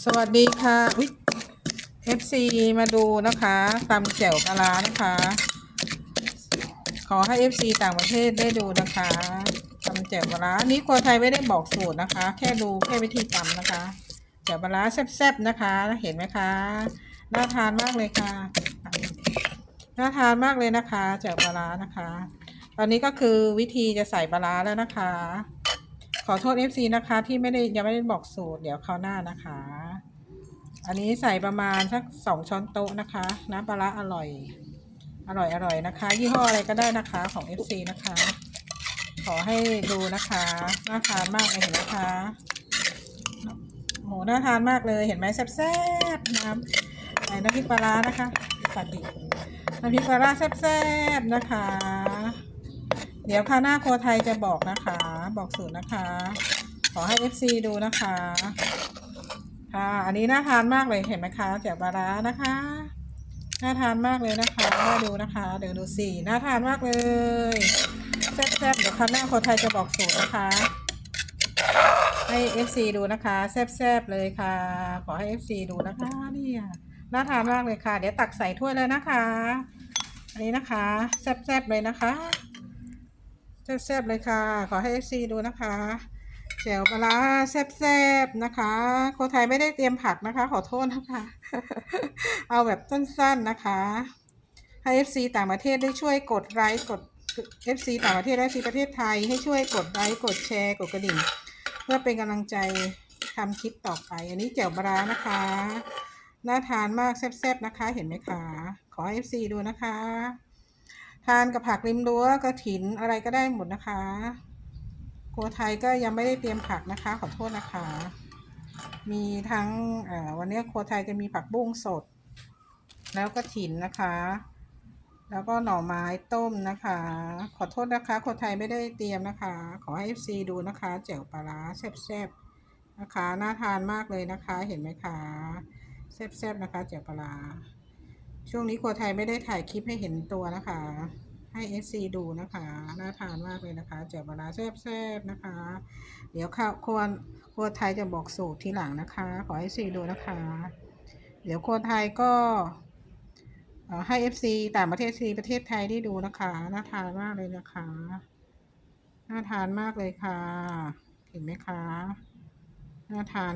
สวัสดีค่ะอุ๊ย FC มาดูนะคะตำแจ่วปลานะคะ ขอให้ FC ต่างประเทศได้ดูนะคะตำแจ่วปลาอันนี้ครัวไทยไม่ได้บอกสูตรนะคะ แค่ดูแค่วิธีตำนะคะแจ่วปลาร้าแซ่บๆนะคะเห็นไหมคะน่าทานมากเลยค่ะน่าทานมากเลยนะคะแจ่วปลาร้านะคะ ตอนนี้ก็คือวิธีจะใส่ปลาร้าแล้วนะคะ ขอโทษ FC นะคะ ที่ไม่ได้ยังไม่ได้บอกสูตร เดี๋ยวคราวหน้านะคะ อันนี้ใส่ประมาณสักสองช้อนโต๊ะนะคะ น้ำปลาร้าอร่อย อร่อยอร่อยนะคะ ยี่ห้ออะไรก็ได้นะคะของ FC นะคะ ขอให้ดูนะคะน่าทานมากเลยเห็นไหมคะโหน่าทานมากเลยเห็นไหมแซ่บๆน้ำน้ำพริกปลาร้านะคะสวัสดีน้ำพริกปลาร้าแซ่บๆนะคะ เดี๋ยวคราวหน้าโครัวไทยจะบอกนะคะ บอกสูตรนะคะ ขอให้ FC ดูนะคะ ค่ะ อันนี้น่าทานมากเลยเห็นไหมคะแจ่วปลาร้านะคะ น่าทานมากเลยนะคะมาดูนะคะ เดี๋ยวดูสิน่าทานมากเลยแซ่บๆเดี๋ยวคราวหน้าโครัวไทยจะบอกสูตรนะคะ ให้ FC ดูนะคะแซ่บๆเลยค่ะ ขอให้ FC ดูนะคะนี่น่าทานมากเลยค่ะ เดี๋ยวตักใส่ถ้วยเลยนะคะ อันนี้นะคะแซ่บๆเลยนะคะ แซ่บๆเลยค่ะ ขอให้ FC ดูนะคะแจ่วปลาแซ่บๆนะคะโคไทยไม่ได้เตรียมผักนะคะ ขอโทษนะคะ เอาแบบสั้นๆนะคะ ให้ FC ต่างประเทศได้ช่วยกดไลค์กด FC ต่างประเทศและ FC ประเทศไทยให้ช่วยกดไลค์กดแชร์กดกระดิ่ง เพื่อเป็นกำลังใจทำคลิปต่อไป อันนี้แจ่วปลาร้านะคะ น่าทานมากแซ่บๆนะคะ เห็นไหมคะ ขอให้ FC ดูนะคะ ทานกับผักริมรั้วกระถินอะไรก็ได้หมดนะคะครัวไทยก็ยังไม่ได้เตรียมผักนะคะ ขอโทษนะคะ มีทั้งวันนี้ครัวไทยจะมีผักบุ้งสด แล้วก็ถินนะคะ แล้วก็หน่อไม้ต้มนะคะ ขอโทษนะคะครัวไทยไม่ได้เตรียมนะคะ ขอให้ FC ดูนะคะแจ่วปลาร้าแซ่บๆนะคะน่าทานมากเลยนะคะเห็นไหมคะแซ่บๆนะคะแจ่วปลาร้า ช่วงนี้ครัวไทยไม่ได้ถ่ายคลิปให้เห็นตัวนะคะ ให้ FC ดูนะคะ น่าทานมากเลยนะคะเจียวปลาราแซ่บๆนะคะ เดี๋ยวข้าวครัวครัวไทยจะบอกสูตรทีหลังนะคะ ขอให้ FC ดูนะคะ เดี๋ยวครัวไทยก็เอ่อให้ FC ต่างประเทศ FC ประเทศไทยได้ดูนะคะ น่าทานมากเลยนะคะ น่าทานมากเลยค่ะ เห็นไหมคะ น่าทาน